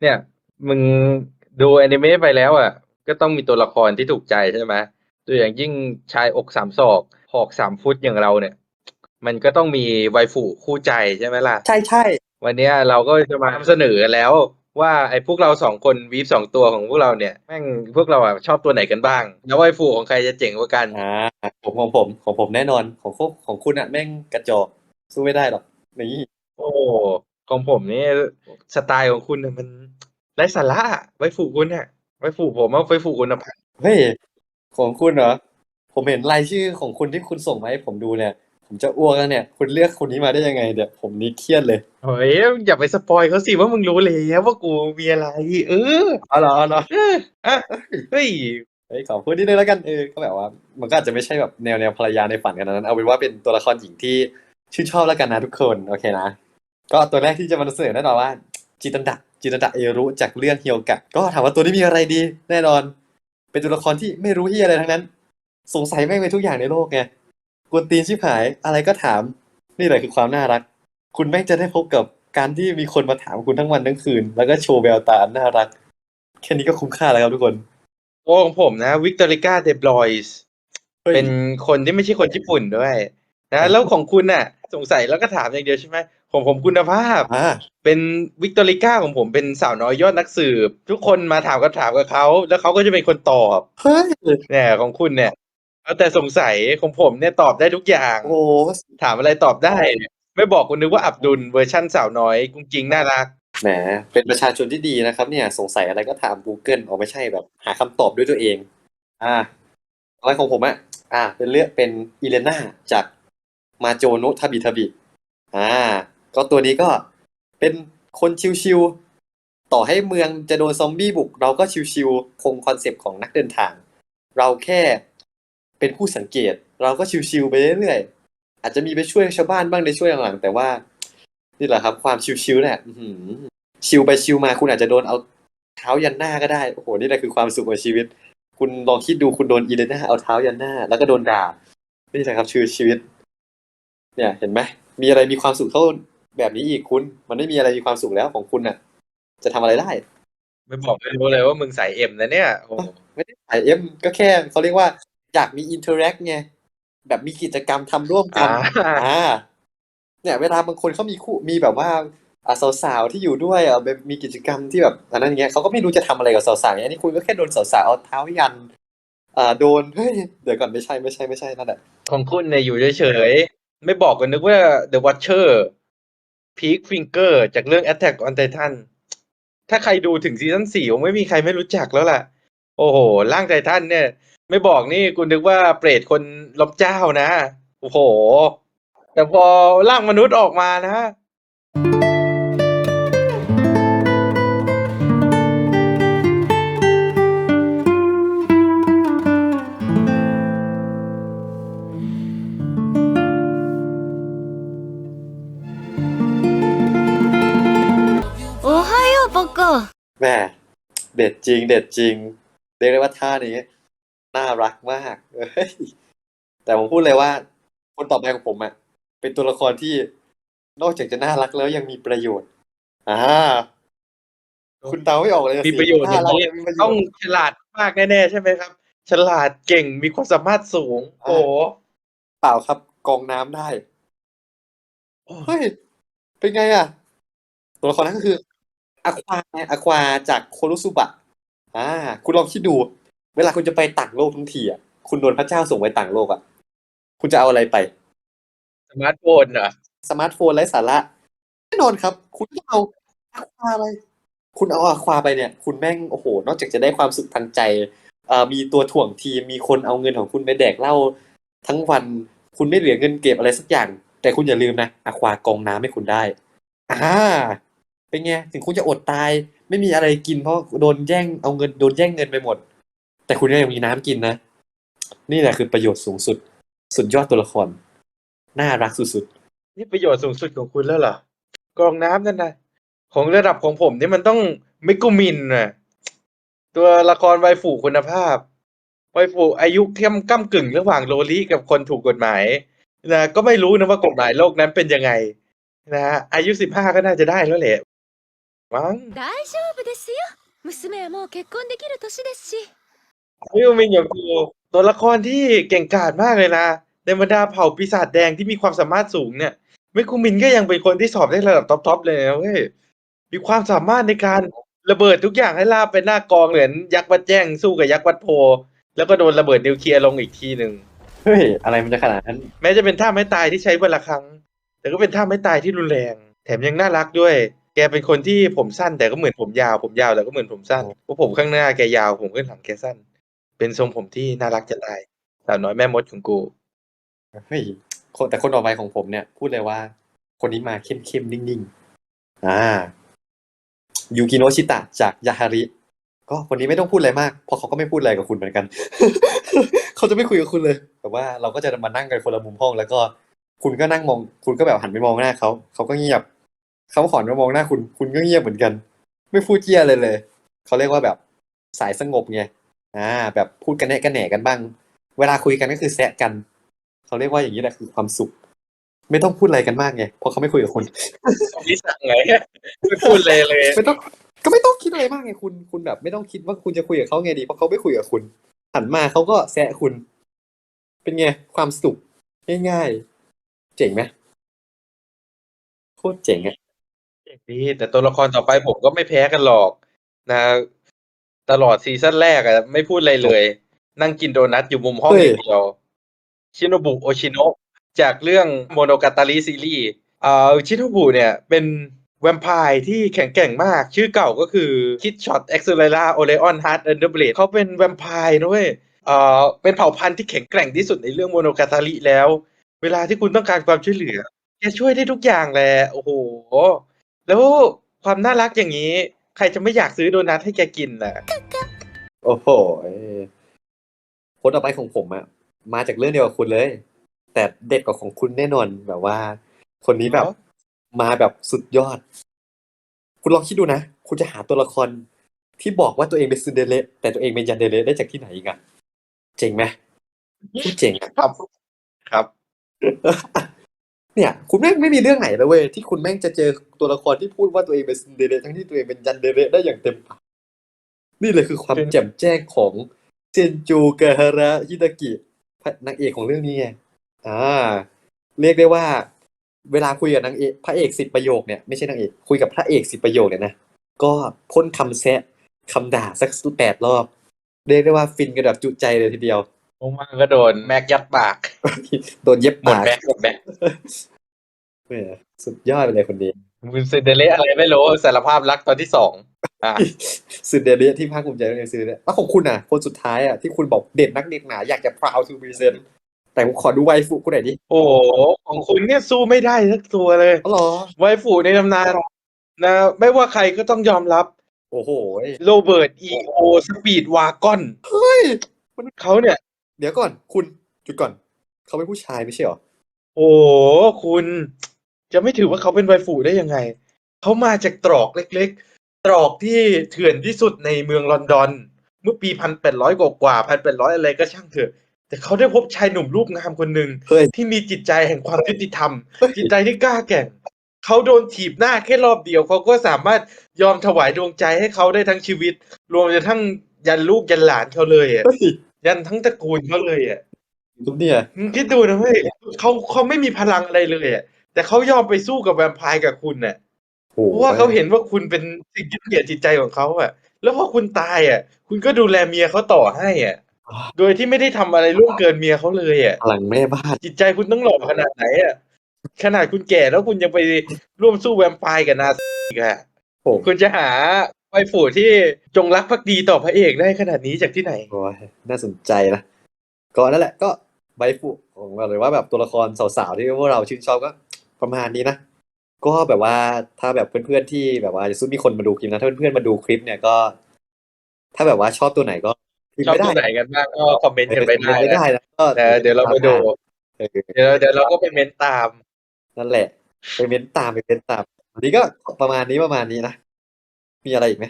เนี่ย มึงดูอนิเมะไปแล้วอะ ก็ต้องมีตัวละครที่ถูกใจใช่ไหมตัวอย่างยิ่งชายอกสามศอกหอกสามฟุตอย่างเราเนี่ย มันก็ต้องมีไวฟูคู่ใจใช่ไหมล่ะ ใช่ใช่วันเนี้ยเราก็จะมานำเสนอกันแล้วว่าไอ้พวกเราสองคนวีฟสองตัวของพวกเราเนี่ยแม่งพวกเราอะชอบตัวไหนกันบ้าง แล้วไวฟูของใครจะเจ๋งกว่ากันอ่าผมของผมของผมแน่นอนของคุณของคุณอะแม่งกระจอกสู้ไม่ได้หรอกนี่โอ้ ของผมนี่สไตล์ของคุณเนี่ยมันไร้สาระอะไวฟูคุณเนี่ยไวฟูผมว่าไวฟูคุณภาพเฮ้ยของคุณเหรอ ผมเห็นรายชื่อของคุณที่คุณส่งมาให้ผมดูเนี่ย ผมจะอ้วกแล้วเนี่ย คุณเลือกคนนี้มาได้ยังไงเดี๋ยวผมนี่เครียดเลยเฮ้ยอย่าไปสปอยเขาสิว่ามึงรู้แล้วว่ากูมีอะไร เออเอาเหรอเอาเหรอเอออะเฮ้ยเฮ้ยขอพูดนิดนึงแล้วกันเออก็แบบว่า มันก็อาจจะไม่ใช่แบบแนวแนวภรรยาในฝันกันนั้น เอาเป็นว่าเป็นตัวละครหญิงที่ชื่นชอบแล้วกันนะทุกคนโอเคนะ ก็ตัวแรกที่จะมานำเสนอแน่นอนว่า จิตันดะจิตันดะเอรุจากเรื่องเฮียวกะ ก็ถามว่าตัวนี้มีอะไรดี แน่นอน เป็นตัวละครที่ไม่รู้เฮียอะไรทั้งนั้น สงสัยแม่งไปทุกอย่างในโลกไงกวนตีนชิบหายอะไรก็ถาม นี่แหละคือความน่ารัก คุณแม่งจะได้พบกับการที่มีคนมาถามคุณทั้งวันทั้งคืน แล้วก็โชว์แววตาอันน่ารัก แค่นี้ก็คุ้มค่าแล้วครับทุกคนโอ้ของผมนะวิกตอริก้าเดบลอยส์ฮ้ยเป็นคนที่ไม่ใช่คนญี่ปุ่นด้วยนะแล้วของคุณน่ะ สงสัยแล้วก็ถามอย่างเดียวใช่ไหม ของผมคุณภาพ อ่า เป็นวิกตอริก้าของผมเป็นสาวน้อยยอดนักสืบ ทุกคนมาถามก็ถามกับเขา แล้วเขาก็จะเป็นคนตอบเฮ้ย เนี่ยของคุณเนี่ยเอาแต่สงสัยของผมเนี่ยตอบได้ทุกอย่าง โอ้โหถามอะไรตอบได้ ไม่บอกคุณนึกว่าอับดุลเวอร์ชั่นสาวน้อยกุ้งจริงน่ารัก แหม เป็นประชาชนที่ดีนะครับ เนี่ย สงสัยอะไรก็ถาม Google ออกไม่ใช่แบบ หาคำตอบด้วยตัวเอง อ่าอะไรของผมอะอ่า เป็นเลือกเป็นอีเลน่าจากมาโจโนะทาบิทาบิ อ่า ก็ตัวนี้ก็เป็นคนชิวๆต่อให้เมืองจะโดนซอมบี้บุก เราก็ชิวๆคงคอนเซปต์ของนักเดินทาง เราแค่เป็นผู้สังเกต เราก็ชิวๆไปเรื่อยๆอาจจะมีไปช่วยชาวบ้านบ้างในช่วงหลังๆแต่ว่า นี่แหละครับ ความชิวๆแหละชิวไปชิวมาคุณอาจจะโดนเอาเท้ายันหน้าก็ได้โอ้โหนี่แหละคือความสุขของชีวิต คุณลองคิดดูคุณโดนอีเลน่าเอาเท้ายันหน้า แล้วก็โดนด่านี่แหละครับชื่อชีวิต เนี่ยเห็นไหมมีอะไรมีความสุขเท่า แบบนี้อีกคุณมันไม่มีอะไรมีความสุขแล้วของคุณน่ะ จะทำอะไรได้ ไม่บอกไม่รู้เลยว่ามึงสายเอ็มนะเนี่ยโอ้ไม่ได้ถ่ายเอ็มก็แค่เขาเรียกว่า อยากมีอินเทอร์แอคไงแบบมีกิจกรรมทำร่วมกัอ่านอ่าเนี่ย เวลาบางคนเขามีคู่มีแบบว่าอ่าสาวๆที่อยู่ด้วยอะแบบมีกิจกรรมที่แบบอันนั้นเงี้ยเขาก็ไม่รู้จะทำอะไรกับสาวๆอย่างนี้คุณก็แค่โดนสาวๆเอาเท้ายันอ่าโดนเฮ้ยเดี๋ยวก่อนไม่ใช่ไม่ใช่ไม่ใช่นั่นแหละ ของคุณเนี่ยอยู่เฉยๆไม่บอกกันนึกว่า The Watcher พีคฟิงเกอร์จากเรื่อง Attack on Titan ถ้าใครดูถึงซีซั่นสี่คงไม่มีใครไม่รู้จักแล้วล่ะ โอ้โห ร่างไททันเนี่ย ไม่บอกนี่คุณนึกว่าเปรตคนล้มเจ้านะ โอ้โห แต่พอร่างมนุษย์ออกมานะ ก็ แม่เด็ดจริง เด็ดจริงเรียกได้ว่าท่านี้น่ารักมากแต่ผมพูดเลยว่า คนต่อไปของผมอะเป็นตัวละครที่นอกจากจะน่ารักแล้วยังมีประโยชน์อ่าคุณเตาไม่ออกเลยมีประโยชน์เห็ชน์ ต้องฉลาดมากแน่ๆใช่ไหมครับ ฉลาดเก่งมีความสามารถสูง โอ้โหเปล่าครับกองน้ำได้ เฮ้ย เป็นไงอะ ตัวละครนั้นก็คือ อะควาอะควาจากโคโรซุบะอ่า คุณลองคิดดู เวลาคุณจะไปต่างโลกทั้งทีอะคุณโดนพระเจ้าส่งไปต่างโลกอะ คุณจะเอาอะไรไป สมาร์ทโฟนเหรอสมาร์ทโฟนไร้สาระแน่นอนครับ คุณก็เอาอะควาไปคุณเอาอะควาไปเนี่ย คุณแม่งโอ้โห นอกจากจะได้ความสุขทางใจเอ่อมีตัวถ่วงทีมมีคนเอาเงินของคุณไปแดกเหล้าทั้งวัน คุณไม่เหลือเงินเก็บอะไรสักอย่าง แต่คุณอย่าลืมนะอะควากรองน้ำให้คุณได้อ่า เป็นไงถึงคุณจะอดตาย ไม่มีอะไรกินเพราะโดนแย่งเอาเงินโดนแย่งเงินไปหมด แต่คุณก็ยังมีน้ำกินนะ นี่แหละคือประโยชน์สูงสุด สุดยอดตัวละคร น่ารักสุดนี่ประโยชน์สูงสุดของคุณแล้วเหรอกรองน้ำนั่นนะของระดับของผมนี่มันต้องมิกุมินน่ะตัวละครไวฟูคุณภาพ ไวฟูอายุเข้มก้ากึ่งระหว่างโลลิกับคนถูกกฎหมายนะก็ไม่รู้นะว่ากฎหมายโลกนั้นเป็นยังไงนะอายุสิบห้าก็น่าจะได้แล้วแหละ มั้ง 大丈夫ですよ娘はもう結婚できる年ですし มิวมินอย่างกูตัวละครที่เก่งกาจมากเลยนะในบรรดาเผ่าปีศาจแดงที่มีความสามารถสูงเนี่ยมิคุมินก็ยังเป็นคนที่สอบได้ระดับท็อปๆเลยนะเว้ยมีความสามารถในการระเบิดทุกอย่างให้ลาบไปหน้ากองเหมือนยักษ์วัดแจ้งสู้กับยักษ์วัดโพ แล้วก็โดนระเบิดนิวเคลียร์ลงอีกทีหนึ่ง เฮ้ย อะไรมันจะขนาดนั้น แม้จะเป็นท่าไม้ตายที่ใช้วันละครั้ง แต่ก็เป็นท่าไม้ตายที่รุนแรง แถมยังน่ารักด้วย แกเป็นคนที่ผมสั้นแต่ก็เหมือนผมยาวผมยาวแต่ก็เหมือนผมสั้นเพราะผมข้างหน้าแกยาวผมข้างหลังแกสั้น เป็นทรงผมที่น่ารักจะตายสาวน้อยแม่มดของกูเฮ้ยคนแต่คนต่อไปของผมเนี่ย พูดเลยว่า คนนี้มาเข้มเข้มๆนิ่งๆอ่ายูกิโนชิตะจากยาฮาริก็คนนี้ไม่ต้องพูดอะไรมากเพราะเขาก็ไม่พูดอะไรกับคุณเหมือนกัน เขาจะไม่คุยกับคุณเลย แต่ว่าเราก็จะมานั่งกันคนละมุมห้อง แล้วก็คุณก็นั่งมอง คุณก็แบบหันไปมองหน้าเขาเขาก็เงียบ เขาขอนมามองหน้าคุณคุณก็เงียบเหมือนกัน ไม่พูดเจียอะไรเลยเขาเรียกว่าแบบสายสงบไงอ่า แบบพูดกันแน่กันแหน่กันบ้าง เวลาคุยกันก็คือแซะกันเขาเรียกว่าอย่างนี้แหละคือความสุข ไม่ต้องพูดอะไรกันมากไงเพราะเขาไม่คุยกับคุณนิสัยไงไม่พูดเลยเลยไม่ต้องก็ไม่ต้องคิดอะไรมากไงคุณคุณแบบ ไม่ต้องคิดว่าคุณจะคุยกับเขาไงดีเพราะเขาไม่คุยกับคุณหันมาเขาก็แซะคุณ เป็นไงความสุขง่ายๆเจ๋งไหมโคตรเจ๋งอะ ดีแต่ตัวละครต่อไปผมก็ไม่แพ้กันหรอกนะ ตลอดซีซั่นแรกอะไม่พูดอะไรเลย นั่งกินโดนัทอยู่มุมห้องอย่างเดียว ชิโนบุโอชิโนะจากเรื่องโมโนกาตาริซีรีส์เอ่อชิโนบุเนี่ย เป็นแวมไพร์ที่แข็งแกร่งมาก ชื่อเก่าก็คือคิดช็อตเอ็กซ์เลล่าโอเลออนฮาร์ดเอนเดอร์เบลดเขาเป็นแวมไพร์นะเว้ยเอ่อเป็นเผ่าพันธุ์ที่แข็งแกร่งที่สุดในเรื่องโมโนกาตาริแล้ว เวลาที่คุณต้องการความช่วยเหลือแกช่วยได้ทุกอย่างแหละโอ้โห แล้วความน่ารักอย่างนี้ ใครจะไม่อยากซื้อโดนัทให้แกกินล่ะ โอ้โหคนต่อไปของผมอะมาจากเรื่องเดียวกับคุณเลย แต่เด็ดกว่าของคุณแน่นอนแบบว่า คนนี้แบบเหรอมาแบบสุดยอด คุณลองคิดดูนะ คุณจะหาตัวละครที่บอกว่าตัวเองเป็นซินเดอเรลล่าแต่ตัวเองเป็นยันเดอเรลล่าได้จากที่ไหนอีกอะเจ๋งไหมพูดเจ๋งอะครับ ครับ เนี่ย คุณแม่งไม่มีเรื่องไหนเลยเว้ยที่คุณแม่งจะเจอตัวละครที่พูดว่าตัวเองเป็นซินเดเรลทั้งที่ตัวเองเป็นยันเดเรลได้อย่างเต็มปากนี่เลยคือความเป็นแจ่มแจ้งของเซนจูเกะฮาระฮิตากิพระนางเอกของเรื่องนี้ไงอ่า เรียกได้ว่า เวลาคุยกับนางเอกพระเอกสิบประโยคเนี่ยไม่ใช่นางเอกคุยกับพระเอกสิบประโยคเนี่ยนะก็พ่นคำแซะคำด่าสักแปดรอบ เรียกได้ว่าฟินกันแบบจุใจเลยทีเดียว ลงมาก็โดนแม็กยัดปากโดนเย็บหมดปากแม็กหมดแม็กเออสุดยอดไปเลยคนนี้คุณซินเดอเรลล่าอะไรไม่รู้สารภาพรักตอนที่สองอะซินเดอเรลล่าที่ภาคภูมิใจในซื้อเนี่ยแล้วของคุณอะ คนสุดท้ายอะที่คุณบอกเด่นนักเด่นหนาอยากจะ proud to present แต่ผมขอดูไวฟุคุณหน่อยดิโอ้โหของคุณเนี่ยสู้ไม่ได้สักตัวเลยอ๋อเหรอไวฟูในตำนานนะไม่ว่าใครก็ต้องยอมรับ โอ้โหโรเบิร์ตอีโอสปีดวากอนเฮ้ยเขาเนี่ย เดี๋ยวก่อนคุณจุดก่อน เขาเป็นผู้ชายไม่ใช่เหรอ โอ้คุณจะไม่ถือว่าเขาเป็นไวฟูได้ยังไง เขามาจากตรอกเล็กๆ ตรอกที่เถื่อนที่สุดในเมืองลอนดอน เมื่อปีพันแปดร้อยกว่าพันแปดร้อยอะไรก็ช่างเถอะ แต่เขาได้พบชายหนุ่มรูปงามคนหนึ่งเฮ้ย ที่มีจิตใจแห่งความยุติธรรม จิตใจที่กล้าแกร่ง เขาโดนถีบหน้าแค่รอบเดียวเขาก็สามารถยอมถวายดวงใจให้เขาได้ทั้งชีวิต รวมจนทั้งยันลูกยันหลานเขาเลยอะเฮ้ย ยันทั้งตระกูลเขาเลยอะทุกเนี่ยมึงคิดดูนะเว้ยเขาเขาไม่มีพลังอะไรเลยอะแต่เขายอมไปสู้กับแวมไพร์กับคุณน่ะโอ้เพราะว่าเขาเห็นว่าคุณเป็นสิ่งยึดเหนี่ยวจิตใจของเขาอะ แล้วพอคุณตายอะ คุณก็ดูแลเมียเขาต่อให้อะ โดยที่ไม่ได้ทำอะไรล่วงเกินเมียเขาเลยอะ พลังแม่บ้านจิตใจคุณต้องหล่อขนาดไหนอะ ขนาดคุณแก่แล้วคุณยังไปร่วมสู้แวมไพร์กับนาซีอีกอะ โอ้คุณจะหา ไวฟูที่จงรักภักดีต่อพระเอกได้ขนาดนี้จากที่ไหนโอ้ยน่าสนใจนะก็นั่นแหละก็ใบฟุของเราเลยว่าแบบตัวละครสาวๆที่พวกเราชื่นชอบก็ประมาณนี้นะก็แบบว่าถ้าแบบเพื่อนๆที่แบบว่าจะซุ่มมีคนมาดูคลิปนะถ้าเพื่อนๆมาดูคลิปเนี่ยก็ ถ้าแบบว่าชอบตัวไหนก็พิมพ์ชอบไม่ตัวไหนได้กันบ้างก็คอมเมนต์กันไปได้ไม่นะได้นะก็แต่เดี๋ยวเราไปดูเออเดี๋ยวเดี๋ยวเราก็ไปเม้นตาม นั่นแหละไปเม้นตามไปเม้นตามวันนี้ก็ประมาณนี้ประมาณนี้นะ มีอะไรอีกไหม